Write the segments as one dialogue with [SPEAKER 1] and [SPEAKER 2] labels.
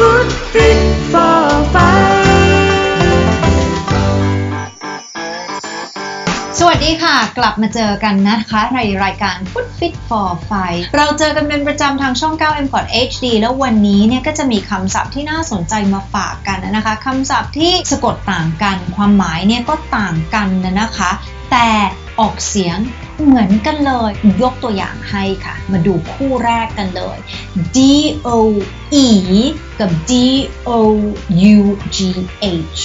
[SPEAKER 1] Food Fit for Five
[SPEAKER 2] สวัสดีค่ะ กลับมาเจอกันนะคะในรายการ Food Fit for Five เราเจอกันเป็นประจำทางช่อง 9 m c o t HD แล้ววันนี้เนี่ยก็จะมีคำศัพท์ที่น่าสนใจมาฝากกันนะคะคำศัพท์ที่สะกดต่างกัน ความหมายเนี่ยก็ต่างกันนะคะ แต่ ออกเสียงเหมือนกันเลย ยกตัวอย่างให้ค่ะ มาดูคู่แรกกันเลย D O E กับ D O U G H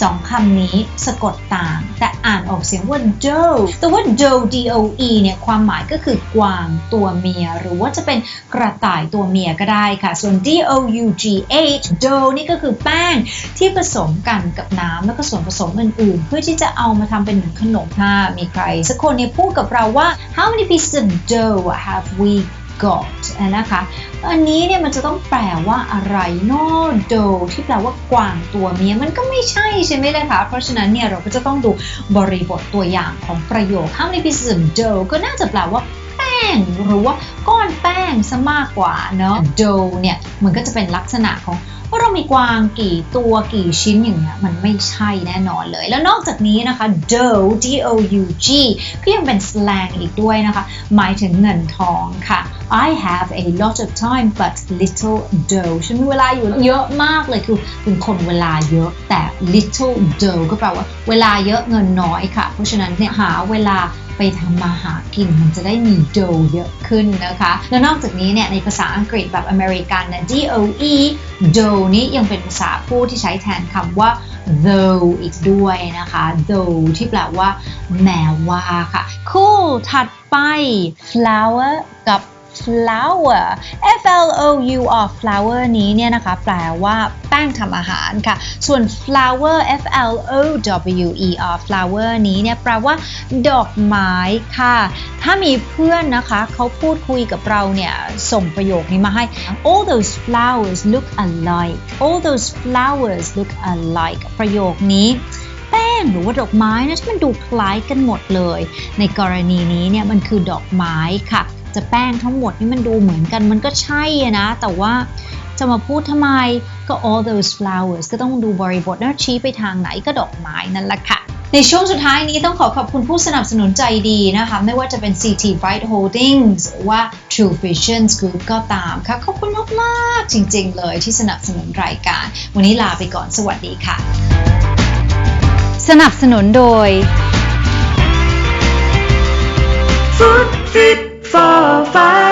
[SPEAKER 2] สองคำนี้สะกดต่าง แต่อ่านออกเสียงว่า doe แต่ว่า doe d o e เนี่ยความหมายก็คือกวางตัวเมีย หรือว่าจะเป็นกระต่ายตัวเมียก็ได้ค่ะ ส่วน d o u g h doe นี่ก็คือแป้งที่ผสมกันกับน้ำแล้วก็ส่วนผสมอื่นๆ เพื่อที่จะเอามาทำเป็นเหมือนขนมถ้ามีใคร สักคนเนี่ยพูดกับเราว่า how many pieces of dough have we got นะคะ อันนี้เนี่ยมันจะต้องแปลว่าอะไรนอโดที่แปลว่ากวางตัวเมียมันก็ไม่ใช่ใช่ไหมล่ะคะ เพราะฉะนั้นเนี่ยเราก็จะต้องดูบริบทตัวอย่างของประโยค how many pieces of dough ก็น่าจะแปลว่า ง หรือว่าก้อนแป้งซะมากกว่าเนาะ dough เนี่ยมันก็จะเป็นลักษณะของว่าเรามีกวางกี่ตัวกี่ชิ้นอย่างเงี้ยมันไม่ใช่แน่นอนเลย แล้วนอกจากนี้นะคะ dough d o u g ก็ยังเป็น slang อีกด้วยนะคะ หมายถึงเงินทองค่ะ I have a lot of time but little dough ฉันมีเวลาอยู่เยอะมากเลยคือเป็นคนเวลาเยอะแต่ little dough ก็แปลว่าเวลาเยอะเงินน้อยค่ะ เพราะฉะนั้นเนี่ยหาเวลาไปทำมาหากินมันจะได้มีโดเยอะขึ้นนะคะ แล้วนอกจากนี้เนี่ยในภาษาอังกฤษแบบอเมริกันนะ D O E do นี้ยังเป็นภาษาพูดที่ใช้แทนคำว่า though อีกด้วยนะคะ though ที่แปลว่าแม้ว่าค่ะ คู่ถัดไป flower กับ flour F L O U R flour นี้เนี่ยนะคะแปลว่าแป้งทำอาหารค่ะ ส่วน flower F L O W E R flower นี้เนี่ยแปลว่า ดอกไม้ค่ะ ถ้ามีเพื่อนนะคะเขาพูดคุยกับเราเนี่ยส่งประโยคนี้มาให้ all those flowers look alike all those flowers look alike ประโยคนี้แป้งหรือว่าดอกไม้นะมันดูคล้ายกันหมดเลย ในกรณีนี้เนี่ยมันคือดอกไม้ค่ะ จะแป้งทั้งหมดนี่มันดูเหมือนกันมันก็ใช่อะนะ แต่ว่าจะมาพูดทำไมก็ all those flowers ก็ต้องดูบริบทนะชี้ไปทางไหนก็ดอกไม้นั่นแหละค่ะในช่วงสุดท้ายนี้ต้องขอขอบคุณผู้สนับสนุนใจดีนะคะ ไม่ว่าจะเป็น CT Bright Holdings หรือว่า True Vision Group ก็ตามค่ะ ขอบคุณมากๆจริงๆเลยที่สนับสนุนรายการ วันนี้ลาไปก่อนสวัสดีค่ะ สนับสนุนโดย
[SPEAKER 1] Food Fit for Five